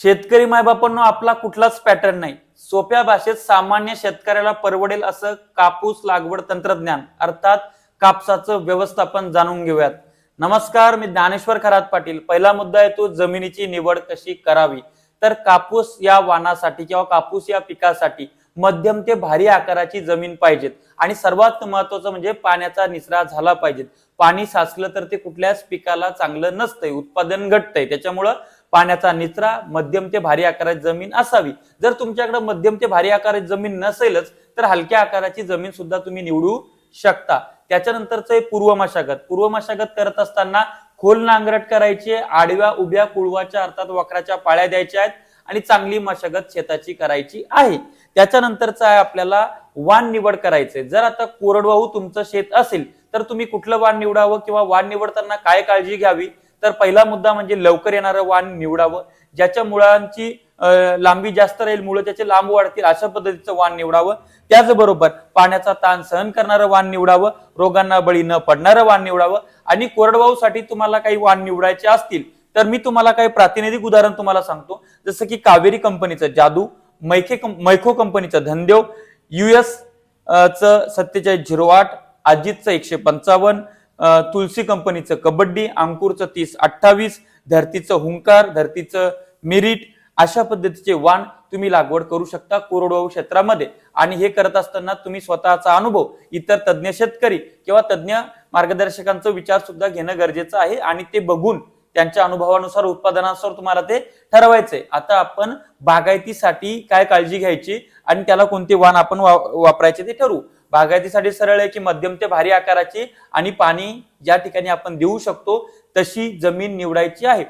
शेतकरी मायबापांनो आपला कुठलाच पॅटर्न नाही. सोप्या भाषेत सामान्य शेतकऱ्याला परवडेल असं कापूस लागवड तंत्रज्ञान अर्थात कापसाचं व्यवस्थापन जाणून घेऊयात. नमस्कार मी ज्ञानेश्वर खरात पाटील. पहिला मुद्दा आहे तो जमिनीची निवड कशी करावी? तर कापूस या वाणासाठी किंवा कापूस या पिकासाठी मध्यम ते भारी आकाराची जमीन पाहिजेत. आणि सर्वात महत्वाचं म्हणजे पाण्याचा निचरा झाला पाहिजे पाणी साचलं तर ते कुठल्याच पिकाला चांगलं नसतंय उत्पादन घटतंय. त्याच्यामुळं पाण्याचा निचरा मध्यम ते भारी आकाराची जमीन असावी. जर तुमच्याकडे मध्यम ते भारी आकाराची जमीन नसेलच तर हलक्या आकाराची जमीन सुद्धा तुम्ही निवडू शकता. त्याच्यानंतरचं आहे पूर्व मशागत. पूर्व मशागत करत असताना खोल नांगरट करायची आहे, आडव्या उभ्या कुळवाच्या अर्थात वक्राच्या पाळ्या द्यायच्या आहेत आणि चांगली मशागत शेताची करायची आहे. त्याच्यानंतरचं आहे आपल्याला वाण निवड करायचंय जर आता कोरडवाहू तुमचं शेत असेल तर तुम्ही कुठलं वाण निवडावं किंवा वाण निवडताना काय काळजी घ्यावी? तर पहिला मुद्दा म्हणजे लवकर येणारं वाण निवडावं. ज्याच्या मुळांची लांबी जास्त राहील मुळे त्याचे लांब वाढतील अशा पद्धतीचं वाण निवडावं. त्याचबरोबर पाण्याचा ताण सहन करणारं वाण निवडावं रोगांना बळी न पडणारं वाण निवडावं आणि कोरडवाहूसाठी तुम्हाला काही वाण निवडायचे असतील तर मी तुम्हाला काही प्रातिनिधिक उदाहरण तुम्हाला सांगतो. जसं की कावेरी कंपनीचं जादू मैखे मैखो कंपनीचं धनदेव युएस च सत्तेचाळीस झिरो आठ अजितचं एकशे पंचावन्न तुलसी कंपनीचं कबड्डी अंकुरचं तीस अठ्ठावीस धरतीचं हुंकार धरतीचं मिरिट अशा पद्धतीचे वाण तुम्ही लागवड करू शकता कोरडवाहू क्षेत्रामध्ये. आणि हे करत असताना तुम्ही स्वतःचा अनुभव इतर तज्ज्ञ शेतकरी किंवा तज्ज्ञ मार्गदर्शकांचा विचार सुद्धा घेणं गरजेचं आहे आणि ते बघून त्यांच्या अनुभवानुसार उत्पादनानुसार तुम्हाला ते ठरवायचंय. आता आपण बागायतीसाठी काय काळजी घ्यायची आणि त्याला कोणते वाण आपण वा- वापरायचे ते ठरवू. बागायतीसाठी सरळ आहे की मध्यम ते भारी आकाराची आणि पाणी ज्या ठिकाणी आपण देऊ शकतो तशी जमीन निवडायची आहे.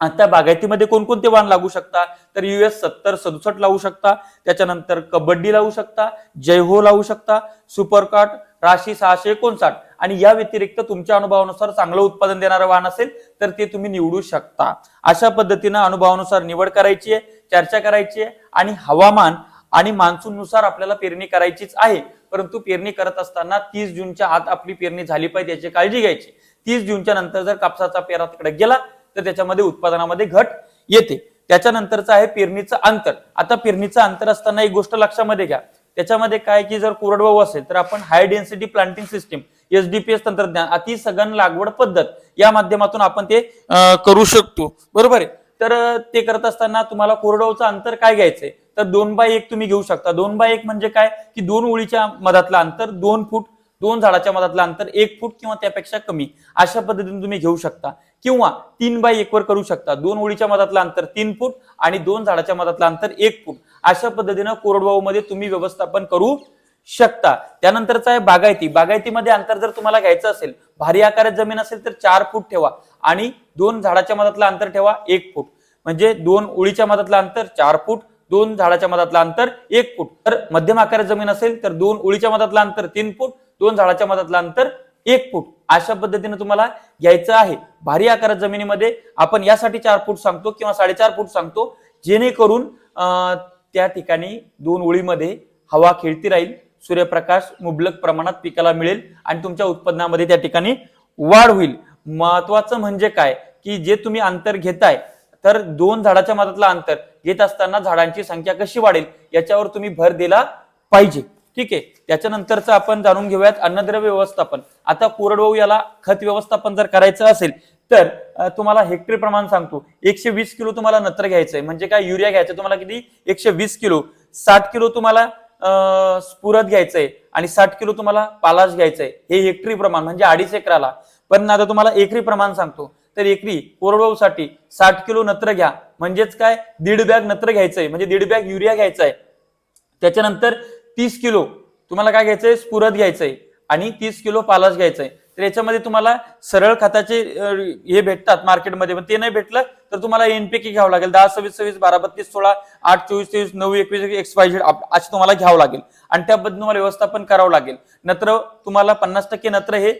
आता बागायतीमध्ये कोणकोणते वाण लागू शकता? तर युएस सत्तर सदुसष्ट लावू शकता. त्याच्यानंतर कबड्डी लावू शकता जयहो लावू शकता सुपरकाट राशी सहाशे एकोणसाठ. आणि या व्यतिरिक्त तुमच्या अनुभवानुसार चांगलं उत्पादन देणारं वाहन असेल तर ते तुम्ही निवडू शकता. अशा पद्धतीनं अनुभवानुसार निवड करायची आहे चर्चा करायची आहे आणि हवामान आणि मान्सून नुसार आपल्याला पेरणी करायचीच आहे. परंतु पेरणी करत असताना तीस जूनच्या आत आपली पेरणी झाली पाहिजे याची काळजी घ्यायची. तीस जूनच्या नंतर जर कापसाचा पेरा तिकडे गेला तर त्याच्यामध्ये उत्पादनामध्ये घट येते. त्याच्यानंतरचं आहे पेरणीचं अंतर. आता पेरणीचं अंतर असताना एक गोष्ट लक्षामध्ये घ्या. त्याच्यामध्ये काय की जर कोरडवाहू असेल तर आपण high density planting system SDPS तंत्रज्ञान अति सघन लागवड पद्धत या माध्यमातून आपण ते करू शकतो. बरोबर आहे? तर ते करत असताना तुम्हाला कोरडवाहूचं अंतर काय घ्यायचंय? तर दोन बाय एक तुम्ही घेऊ शकता. दोन बाय एक म्हणजे काय? की दोन ओळीच्या मधातलं अंतर दोन फूट दोन झाडाच्या मधातलं अंतर एक फूट किंवा त्यापेक्षा कमी. अशा पद्धतीने तुम्ही घेऊ शकता. किंवा तीन बाय एक वर करू शकता. दोन ओळीच्या मधातलं अंतर तीन फूट आणि दोन झाडाच्या मधातलं अंतर एक फूट. अशा पद्धतीनं कोरडवाहू मध्ये तुम्ही व्यवस्थापन करू शकता. त्यानंतरचं आहे बागायती. बागायतीमध्ये अंतर जर तुम्हाला घ्यायचं असेल भारी आकारात जमीन असेल तर चार फूट ठेवा आणि दोन झाडाच्या मधातलं अंतर ठेवा एक फूट. म्हणजे दोन ओळीच्या मधातलं अंतर चार फूट दोन झाडाच्या मधातलं अंतर एक फूट. तर मध्यम आकारात जमीन असेल तर दोन ओळीच्या मधातलं अंतर तीन फूट दोन झाडाच्या मधातलं अंतर एक फूट. अशा पद्धतीने तुम्हाला घ्यायचं आहे. भारी आकारात जमिनीमध्ये आपण यासाठी चार फूट सांगतो किंवा साडेचार फूट सांगतो. जेणेकरून त्या ठिकाणी दोन ओळीमध्ये हवा खेळती राहील सूर्यप्रकाश मुबलक प्रमाणात पिकाला मिळेल आणि तुमच्या उत्पन्नामध्ये त्या ठिकाणी वाढ होईल. महत्वाचं म्हणजे काय? की जे तुम्ही अंतर घेताय तर दोन झाडाच्या मधातलं अंतर घेत असताना झाडांची संख्या कशी वाढेल याच्यावर तुम्ही भर दिला पाहिजे. ठीक आहे? त्याच्यानंतरचं आपण जाणून घेऊयात अन्नद्रव्य व्यवस्थापन. आता कोरडवाहू याला खत व्यवस्थापन जर करायचं असेल तर तुम्हाला हेक्टरी प्रमाण सांगतो. एकशे वीस किलो तुम्हाला नत्र घ्यायचंय. म्हणजे काय? युरिया घ्यायचं तुम्हाला किती? एकशे वीस किलो. साठ किलो तुम्हाला अं, घ्यायचंय आणि साठ किलो तुम्हाला पालाश घ्यायचंय. हे हेक्टरी प्रमाण म्हणजे अडीच एकराला. पण आता तुम्हाला एकरी प्रमाण सांगतो. तर एकरी कोरडवाहूसाठी साठ किलो नत्र घ्या. म्हणजेच काय? दीड बॅग नत्र घ्यायचंय. म्हणजे दीड बॅग युरिया घ्यायचाय. त्याच्यानंतर तीस किलो तुम्हाला काय घ्यायचंय? स्पुरत घ्यायचंय. आणि तीस किलो पालाश घ्यायचंय. तर याच्यामध्ये तुम्हाला सरळ खताचे हे भेटतात मार्केटमध्ये. पण ते नाही भेटलं तर तुम्हाला एनपीके घ्यावं लागेल. दहा सव्वीस सव्वीस बारा बत्तीस सोळा आठ चोवीस तेवीस नऊ एकवीस एक्स वाय झेड असे तुम्हाला घ्यावं लागेल. आणि त्याबद्दल तुम्हाला व्यवस्थापन करावं लागेल. नत्र तुम्हाला पन्नास टक्के नत्र हे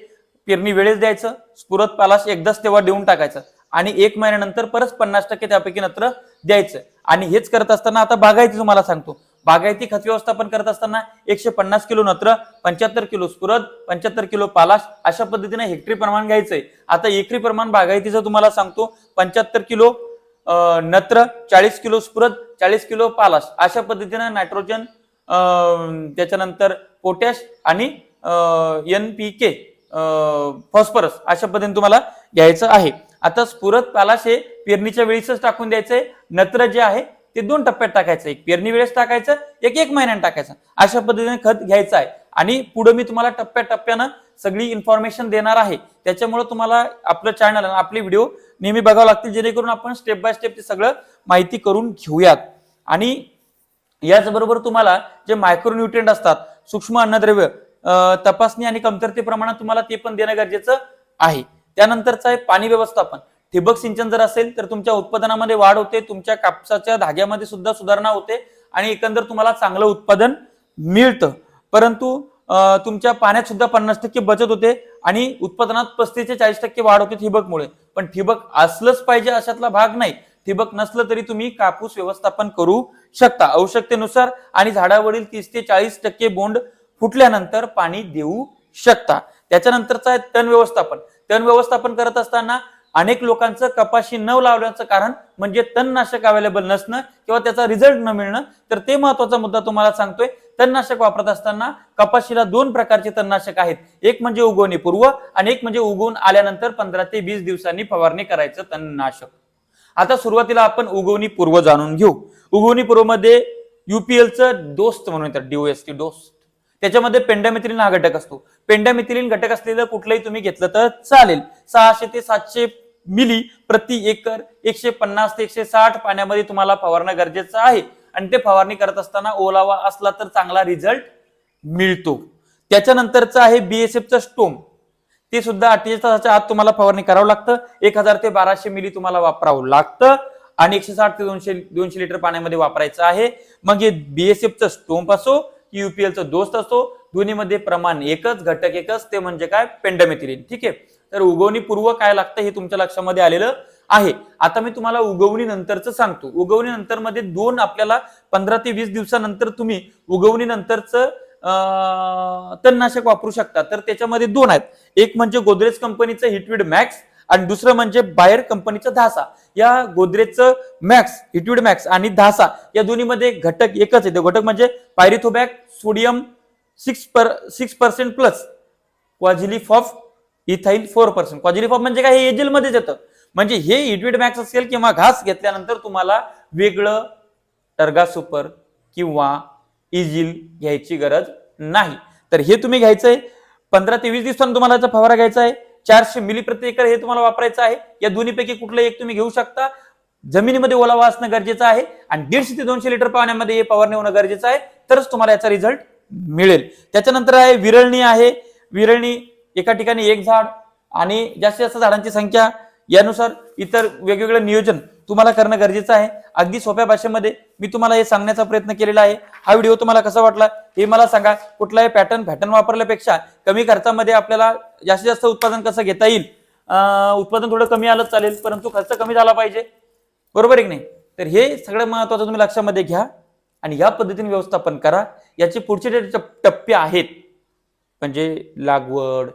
पेरणी वेळेस द्यायचं स्फुरत पालाश एकदाच तेव्हा देऊन टाकायचं आणि एक महिन्यानंतर परत पन्नास टक्के त्यापैकी नत्र द्यायचं. आणि हेच करत असताना आता बागायती तुम्हाला सांगतो. बागायती खत व्यवस्थापन करत असताना एकशे पन्नास किलो नत्र पंच्याहत्तर किलो स्फुरद पंच्याहत्तर किलो पालाश अशा पद्धतीने हेक्टरी प्रमाण घ्यायचंय. आता एकरी प्रमाण बागायतीचं तुम्हाला सांगतो पंच्याहत्तर किलो नत्र चाळीस किलो स्फुरद चाळीस किलो पालाश अशा पद्धतीनं नायट्रोजन त्याच्यानंतर पोटॅश आणि एन पी के फॉस्फरस अशा पद्धतीने तुम्हाला घ्यायचं आहे. आता स्फुरद पालाश हे पेरणीच्या वेळीच टाकून द्यायचंय नत्र जे आहे ते दोन टप्प्यात टाकायचं एक पेरणी वेळेस टाकायचं एक एक महिन्यात टाकायचं. अशा पद्धतीने खत घ्यायचं आहे. आणि पुढे मी तुम्हाला टप्प्याटप्प्यानं सगळी इन्फॉर्मेशन देणार आहे. त्याच्यामुळे तुम्हाला आपलं चॅनल आपले व्हिडिओ नेहमी बघावं लागतील. जेणेकरून आपण स्टेप बाय स्टेप ते सगळं माहिती करून घेऊयात. आणि याचबरोबर तुम्हाला जे मायक्रोन्युट्रियंट असतात सूक्ष्म अन्नद्रव्य तपासणी आणि कमतरते प्रमाणात तुम्हाला ते पण देणं गरजेचं आहे. त्यानंतरचं आहे पाणी व्यवस्थापन. ठिबक सिंचन जर असेल तर तुमच्या उत्पादनामध्ये वाढ होते तुमच्या कापसाच्या धाग्यामध्ये सुद्धा सुधारणा होते आणि एकंदर तुम्हाला चांगलं उत्पादन मिळतं. परंतु तुमच्या पाण्यात सुद्धा पन्नास टक्के बचत होते आणि उत्पादनात पस्तीस ते चाळीस टक्के वाढ होते ठिबकमुळे. पण ठिबक असलंच पाहिजे अशातला भाग नाही. ठिबक नसलं तरी तुम्ही कापूस व्यवस्थापन करू शकता. आवश्यकतेनुसार आणि झाडावरील तीस ते चाळीस टक्के बोंड फुटल्यानंतर पाणी देऊ शकता. त्याच्यानंतरचं आहे तण व्यवस्थापन. तण व्यवस्थापन करत असताना अनेक लोकांचं कपाशी न लावण्याचं कारण म्हणजे तणनाशक अवेलेबल नसणं किंवा त्याचा रिझल्ट न मिळणं. तर ते महत्त्वाचा मुद्दा तुम्हाला सांगतोय. तणनाशक वापरत असताना कपाशीला दोन प्रकारचे तणनाशक आहेत. एक म्हणजे उगवणी पूर्व आणि एक म्हणजे उगवून आल्यानंतर पंधरा ते वीस दिवसांनी फवारणी करायचं तणनाशक. आता सुरुवातीला आपण उगवणी पूर्व जाणून घेऊ. उगवणी पूर्वमध्ये युपीएलचं दोस्त म्हणून येतात डीओएसटी डोस त्याच्यामध्ये पेंडामिथिलिन हा घटक असतो. पेंडामिथिलिन घटक असलेलं कुठलंही तुम्ही घेतलं तर चालेल. सहाशे ते सातशे मिली प्रति एकर एकशे पन्नास ते एकशे साठ पाण्यामध्ये तुम्हाला फवारणं गरजेचं आहे. आणि ते फवारणी करत असताना ओलावा असला तर चांगला रिझल्ट मिळतो. त्याच्यानंतरचं आहे बीएसएफचं स्टोम. ते सुद्धा अठ्ठेचाळीस तासाच्या आत तुम्हाला फवारणी करावं लागतं. एक हजार ते बाराशे मिली तुम्हाला वापरावं लागतं. आणि एकशे साठ ते दोनशे दोनशे लिटर पाण्यामध्ये वापरायचं आहे. मग हे बीएसएफचं स्टोम्प असो की युपीएलचा दोस्त असतो. दोन्हीमध्ये प्रमाण एकच घटक एकच ते म्हणजे काय? पेंडामिथिलिन ठीक आहे? तर उगवणी पूर्व काय लागतं हे तुमच्या लक्षामध्ये आलेलं आहे. आता मी तुम्हाला उगवणी नंतरच सांगतो. उगवणी नंतर मध्ये दोन आपल्याला पंधरा ते वीस दिवसानंतर तुम्ही उगवणी नंतरच तणनाशक वापरू शकता. तर त्याच्यामध्ये दोन आहेत. एक म्हणजे गोदरेज कंपनीचं हिटविड मॅक्स आणि दुसरं म्हणजे बायर कंपनीचं धासा. या गोदरेजचं मॅक्स हिटविड मॅक्स आणि धासा या दोन्हीमध्ये घटक एकच आहे. घटक म्हणजे pyrithiobac sodium six per six percent plus quizalofop ethyl four percent. Quizalofop म्हणजे काय? हे एजेलमध्येच येतं. म्हणजे हे इट्विड मॅक्स असेल किंवा घास घेतल्यानंतर तुम्हाला वेगळं टर्गा सुपर किंवा इजिल घ्यायची गरज नाही. तर हे तुम्ही घ्यायचंय. पंधरा ते वीस दिवसांनी तुम्हाला याचा फवारा घ्यायचा आहे. चारशे मिली प्रति एकर हे तुम्हाला वापरायचं आहे. या दोन्हीपैकी कुठलं एक तुम्ही घेऊ शकता. जमिनीमध्ये ओलावा असणं गरजेचं आहे आणि दीडशे ते दोनशे लिटर पाण्यामध्ये हे फवारणी होणं गरजेचं आहे. तरच तुम्हाला याचा रिझल्ट मिळेल. त्याच्यानंतर आहे विरळणी आहे. विरळणी एका ठिकाणी एक झाड आणि जास्तीत जास्त झाडांची संख्या यानुसार इतर वेगवेगळं नियोजन तुम्हाला करणं गरजेचं आहे. अगदी सोप्या भाषेमध्ये मी तुम्हाला हे सांगण्याचा प्रयत्न केलेला आहे. हा व्हिडिओ तुम्हाला कसा वाटला हे मला सांगा. कुठलाही पॅटर्न पॅटर्न वापरल्यापेक्षा कमी खर्चामध्ये आपल्याला जास्तीत जास्त उत्पादन कसं घेता येईल? उत्पादन थोडं कमी आलंच चालेल परंतु खर्च कमी झाला पाहिजे. बरोबर आहे की नाही? तर हे सगळं महत्वाचं तुम्ही लक्षामध्ये घ्या आणि या पद्धतीने व्यवस्थापन करा. याचे पुढचे जे टप्पे आहेत म्हणजे लागवड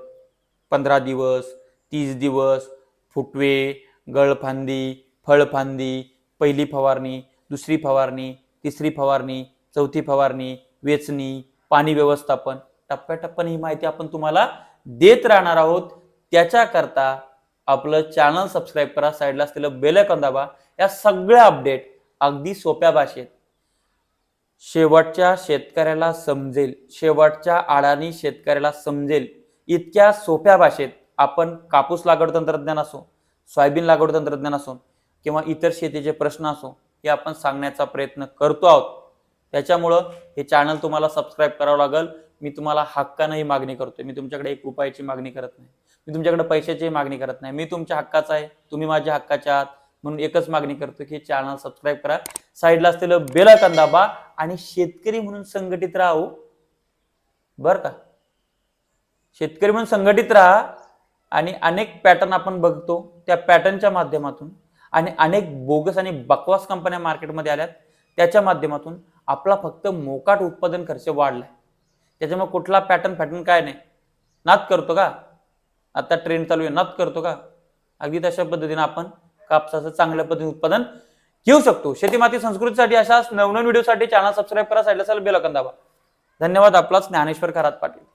पंधरा दिवस तीस दिवस फुटवे गळफांदी फळफांदी पहिली फवारणी दुसरी फवारणी तिसरी फवारणी चौथी फवारणी वेचणी पाणी व्यवस्थापन. टप्प्याटप्प्याने ही माहिती आपण तुम्हाला देत राहणार आहोत. त्याच्याकरता आपलं चॅनल सबस्क्राईब करा. साईडला असलेलं बेल आयकॉन दाबा. या सगळ्या अपडेट अगदी सोप्या भाषेत शेवटच्या शेतकऱ्याला समजेल. शेवटच्या आडानी शेतकऱ्याला समजेल. इतक्या सोप्या भाषेत आपण कापूस लागवड तंत्रज्ञान असो सोयाबीन लागवड तंत्रज्ञान असो किंवा इतर शेतीचे प्रश्न असो हे आपण सांगण्याचा प्रयत्न करतो आहोत. त्याच्यामुळं हे चॅनल तुम्हाला सबस्क्राईब करावं लागेल. मी तुम्हाला हक्कानंही मागणी करतोय. मी तुमच्याकडे एक रुपयाची मागणी करत नाही. मी तुमच्याकडे पैशाची मागणी करत नाही. मी तुमच्या हक्काचा आहे. तुम्ही माझ्या हक्काच्या आहात. म्हणून एकच मागणी करतो की चॅनल सबस्क्राईब करा. साईडला असलेलं बेल आयकॉन दाबा आणि शेतकरी म्हणून संघटित राहू. बर का? शेतकरी म्हणून संघटित राहा आणि अनेक पॅटर्न आपण बघतो. त्या पॅटर्नच्या माध्यमातून आणि अनेक बोगस आणि बकवास कंपन्या मार्केटमध्ये आल्यात. त्याच्या माध्यमातून आपला फक्त मोकाट उत्पादन खर्च वाढलाय. त्याच्यामुळे कुठला पॅटर्न फॅटर्न काय नाही. नाद करतो का? आता ट्रेंड चालू आहे. नाद करतो का? अगदी तशा पद्धतीने आपण कापसाचं चांगल्या पद्धतीने उत्पादन घेऊ शकतो. शेतीमाती संस्कृतीसाठी अशा नवनवीन व्हिडिओसाठी चॅनल सबस्क्राईब करा. साईडला बेल दाबा. धन्यवाद. आपला ज्ञानेश्वर खरात पाटील.